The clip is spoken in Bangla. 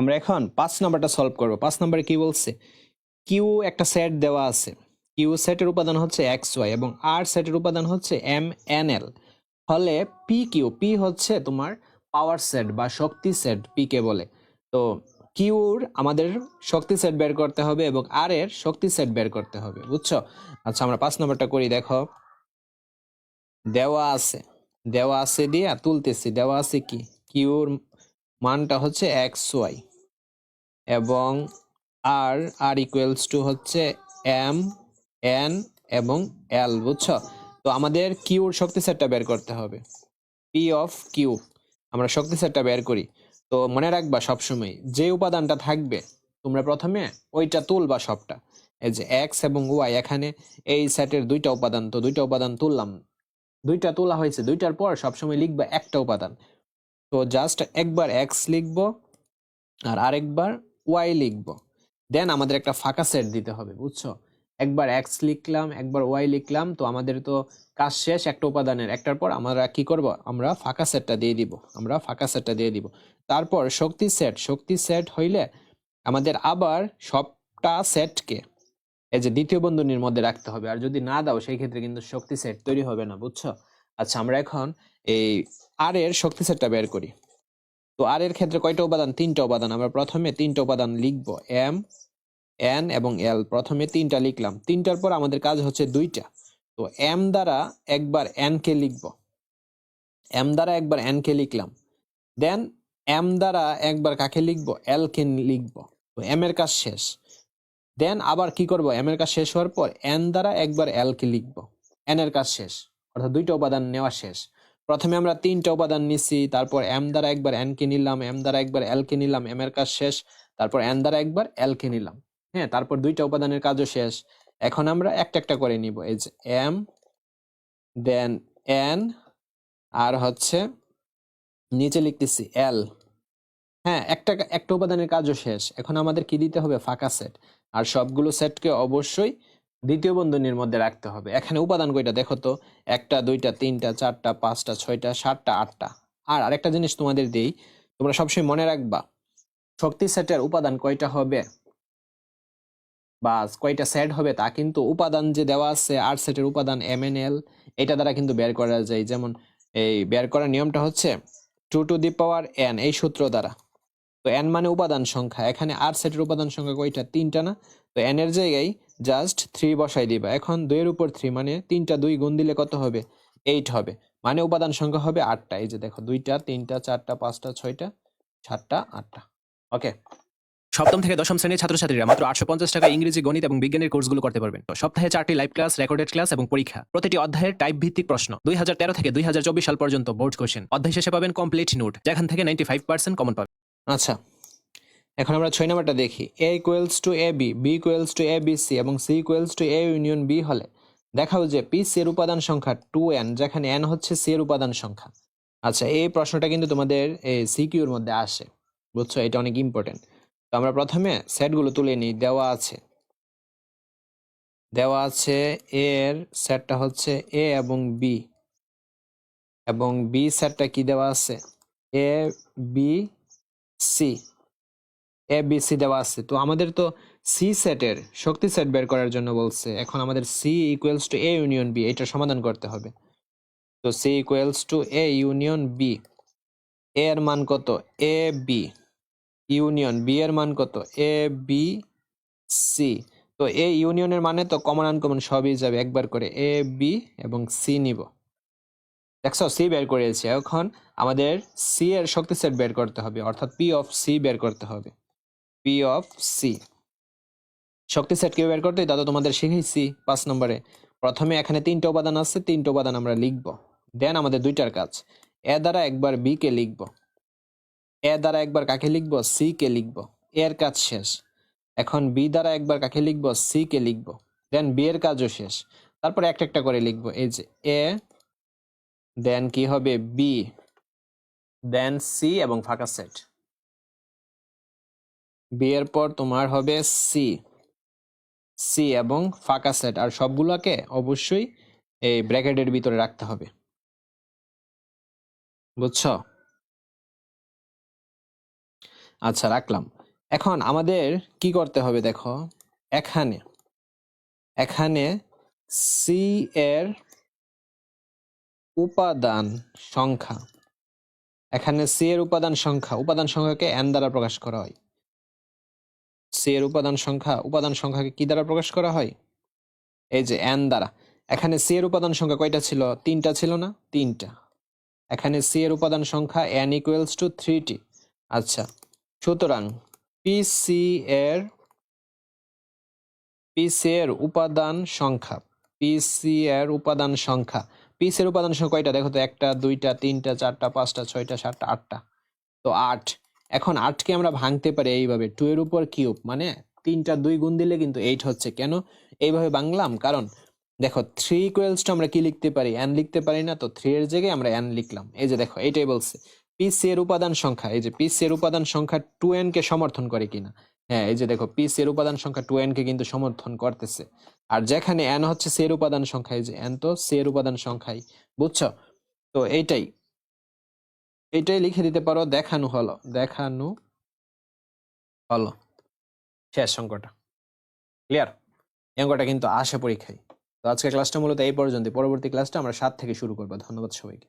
আমরা এখন পাঁচ নাম্বারটা সলভ করব। পাঁচ নাম্বারে কি বলছে? কিউ একটা সেট দেওয়া আছে। কিউ সেটের উপাদান হচ্ছে এক্স ওয়াই এবং আর সেটের উপাদান হচ্ছে এম এন এল ফলে পি কিউ পি হচ্ছে তোমার পাওয়ার সেট বা শক্তি সেট পি কে বলে। তো কিউর আমাদের শক্তি সেট বের করতে হবে এবং আর এর শক্তি সেট বের করতে হবে, বুঝছ? আচ্ছা আমরা পাঁচ নম্বরটা করি, দেখো। দেওয়া আছে। দেওয়া আছে দিয়ে তুলতেছি। দেওয়া আছে কি? কিউর মানটা হচ্ছে এক্স ওয়াই এবং আর আর ইকুয়ালস টু হচ্ছে এম এন এবং এল বুঝছ? তো আমাদের কিউর শক্তি সেটটা বের করতে হবে। পি অফ কিউ আমরা শক্তি সেটটা বের করি। তো মনে রাখবা সবসময় যে উপাদানটা থাকবে, তোমরা প্রথমে ওইটা তুলবা সবটা। এই যে এক্স এবং ওয়াই এখানে, এই সেটের দুইটা উপাদান, তো দুইটা উপাদান তুললাম। দুইটা তোলা হয়েছে, দুইটার পর সবসময় লিখবা একটা উপাদান। তো জাস্ট একবার এক্স লিখব, আর আরেকবার ওয়াই লিখব। দেন আমাদের একটা ফাঁকা সেট দিতে হবে, বুঝছ? একবার এক্স লিখলাম, একবার ওয়াই লিখলাম, তো আমাদের তো কাজ শেষ, একটা উপাদানের। একটার পর আমরা কি করব? আমরা ফাঁকা সেটটা দিয়ে দিব, আমরা ফাঁকা সেটটা দিয়ে দিব। তারপর শক্তি সেট শক্তি সেট হইলে আমাদের আবার সবটা সেটকে এই যে দ্বিতীয় বন্ধনীর মধ্যে রাখতে হবে। আর যদি না দাও, সেই ক্ষেত্রে কিন্তু শক্তি সেট তৈরি হবে না, বুঝছ? আচ্ছা আমরা এখন এই আর এর শক্তি সেটটা বের করি। তো আর এর ক্ষেত্রে কয়টা উপাদান? তিনটা উপাদান। আমরা প্রথমে তিনটা উপাদান লিখব। এম এন এবং এল প্রথমে তিনটা লিখলাম। তিনটার পর আমাদের কাজ হচ্ছে দুইটা। তো এম দ্বারা একবার এন কে লিখব। এম দ্বারা একবার এন কে লিখলাম। দেন এম দ্বারা একবার কাকে লিখব? এল কে লিখব। তো এম এর কাজ শেষ। দেন আবার কি করব? এম এর কাজ শেষ হওয়ার পর এন দ্বারা একবার এল কে লিখব। এন এর কাজ শেষ। অর্থাৎ দুইটা উপাদান নেওয়া শেষ। প্রথমে আমরা তিনটা উপাদান নিছি, তারপর এম দ্বারা একবার এন কে নিলাম, এম দ্বারা একবার এল কে নিলাম, এম এর কাজ শেষ, তারপর এন দ্বারা একবার এল কে নিলাম। হ্যাঁ তারপর দুইটা উপাদানের কাজও শেষ। এখন আমরা একটা একটা করে নিব, এই যে এম, দেন এন, আর হচ্ছে নিচে লিখতেছি এল। হ্যাঁ একটা একটা উপাদানের কাজও শেষ। এখন আমাদের কি দিতে হবে? ফাঁকা সেট। আর সবগুলো সেটকে অবশ্যই দ্বিতীয় বন্ধনীর মধ্যে রাখতে হবে। এখানে উপাদান কয়টা দেখো তো, একটা, দুইটা, তিনটা, চারটা, পাঁচটা, ছয়টা, সাতটা, আটটা। আর আরেকটা জিনিস তোমাদের দেই, তোমরা সবসময় মনে রাখবা, শক্তি সেটের উপাদান কয়টা হবে? বা কয়টা সেট হবে তা কিন্তু উপাদান যে দেওয়া আছে, আর সেটের উপাদান এম এন এল এটা দ্বারা কিন্তু বের করা যায়। যেমন এই বের করার নিয়মটা হচ্ছে two to the power N এই সূত্র দ্বারা। তো এন মানে উপাদান সংখ্যা, এখানে আর সেটের উপাদান সংখ্যা কয়টা? তিনটা না? তো এন এর জায়গায় জাস্ট থ্রি বসাই দিবা। এখন দুইয়ের উপর থ্রি মানে তিনটা দুই গুণ দিলে কত হবে? এইট হবে। মানে উপাদান সংখ্যা হবে আটটা। এই যে দেখো, দুইটা, তিনটা, চারটা, পাঁচটা, ছয়টা, সাতটা, আটটা। ওকে সপ্তম থেকে দশম শ্রেণির ছাত্রছাত্রীরা মাত্র আটশো পঞ্চাশ টাকা ইংরেজি, গণিত এবং বিজ্ঞানের কোর্সগুলো করতে পারবেন। সপ্তাহে চারটি লাইভ ক্লাস রেকর্ডেড ক্লাস এবং পরীক্ষা। প্রতিটি অধ্যায়ের টাইপ ভিত্তিক প্রশ্ন। দুই হাজার তেরো থেকে দুই হাজার চব্বিশ সাল পর্যন্ত বোর্ড কোশ্চেন অধ্যায় শেষে পাবেন কমপ্লিট নোট যেখান থেকে নাইনটি ফাইভ পার্সেন্ট কমন পাবেন। আচ্ছা। এখন আমরা ছয় নাম্বারটা দেখি। A equals to A B B equals to A B C এবং C equals to A union B হলে দেখাও যে পি সি এর উপাদান সংখ্যা টু এন যেখানে এন হচ্ছে সি এর উপাদান সংখ্যা। আচ্ছা এই প্রশ্নটা কিন্তু তোমাদের এই সিকিউর মধ্যে আসে। বুঝছ? এটা অনেক ইম্পর্টেন্ট তো আমরা প্রথমে সেটগুলো তুলে নিই। দেওয়া আছে। দেওয়া আছে এ এর সেটটা হচ্ছে এ এবং বি এবং বি সেটটা কি দেওয়া আছে? A B C A B C দেওয়া আছে। তো আমাদের তো সি সেটের শক্তি সেট বের করার জন্য বলছে। এখন আমাদের C equals to A union B এটা সমাধান করতে হবে। তো C equals to A union B A এর মান কত? এ বি ইউনিয়ন বি এর মান কত? এ বি সি তো এ ইউনিয়নের মানে তো কমন আনকমন সবই যাবে একবার করে। এ বি এবং সি নিব। দেখছ? সি বের করেছি। এখন আমাদের সি এর শক্তি সেট বের করতে হবে। অর্থাৎ পি অফ সি বের করতে হবে। পি অফ সি শক্তি সেট কীভাবে বের করতে তো তোমাদের শিখেছি পাঁচ নম্বরে। প্রথমে এখানে তিনটা উপাদান আছে, তিনটা উপাদান আমরা লিখব। দেন আমাদের দুইটার কাজ। এ দ্বারা একবার বি কে লিখব। এ দ্বারা একবার কাকে লিখব? সি কে লিখব। এর কাজ শেষ। এখন বি দ্বারা একবার কাকে লিখব? সি কে লিখব। দেন বি এর কাজও শেষ। তারপর একটা একটা করে লিখব। এই যে এ দেন কি হবে? বি দেন সি এবং ফাঁকা সেট বি এর পর তোমার হবে সি সি এবং ফাঁকা সেট আর সবগুলোকে অবশ্যই এই ব্র্যাকেটের ভিতরে রাখতে হবে। বুঝছ? আচ্ছা রাখলাম। এখন আমাদের কি করতে হবে দেখো? এখানে এখানে সি এর উপাদান সংখ্যা, এখানে সি এর উপাদান সংখ্যা, উপাদান সংখ্যাকে এন দ্বারা প্রকাশ করা হয়। সি এর উপাদান সংখ্যা, উপাদান সংখ্যাকে কি দ্বারা প্রকাশ করা হয়? এই যে এন দ্বারা। এখানে সি এর উপাদান সংখ্যা কয়টা ছিল? তিনটা ছিল না? তিনটা। এখানে সি এর উপাদান সংখ্যা এন ইকুয়ালস টু থ্রিটি আচ্ছা সুতরাং পিসি এর পিসি এর উপাদান সংখ্যা পিসি এর উপাদান সংখ্যা পিসি এর উপাদান সংখ্যা কয়টা? দেখো তো, একটা, দুইটা, তিনটা, চারটা, পাঁচটা, ছয়টা, সাতটা, আটটা। তো আট। এখন আটকে আমরা ভাঙতে পারি এইভাবে। টু এর উপর কিউব মানে তিনটা দুই গুণ দিলে কিন্তু এইট হচ্ছে। কেন? এইভাবে বাংলাম কারণ দেখো থ্রি ইকুয়ালস টু আমরা কি লিখতে পারি? এন লিখতে পারি না, তো থ্রি এর জায়গায় আমরা এন লিখলাম। এই যে দেখো, এইটাই বলছে। পিসি এর উপাদান সংখ্যা, এই যে পিসি এর উপাদান সংখ্যা টু এন কে সমর্থন করে কিনা? হ্যাঁ এই যে দেখো পিসি এর উপাদান সংখ্যা টু এন কে কিন্তু সমর্থন করতেছে। আর যেখানে এন হচ্ছে সি এর উপাদান সংখ্যা, এই যে এন তো সি এর উপাদান সংখ্যাই, বুঝছ? তো এইটাই। এইটাই লিখে দিতে পারো, দেখানো হলো দেখানো হলো, শেষ অঙ্কটা। ক্লিয়ার এই অঙ্কটা কিন্তু আসে পরীক্ষায়। তো আজকে ক্লাসটা মূলত এই পর্যন্ত পরবর্তী ক্লাসটা আমরা সাত থেকে শুরু করব। ধন্যবাদ সবাইকে।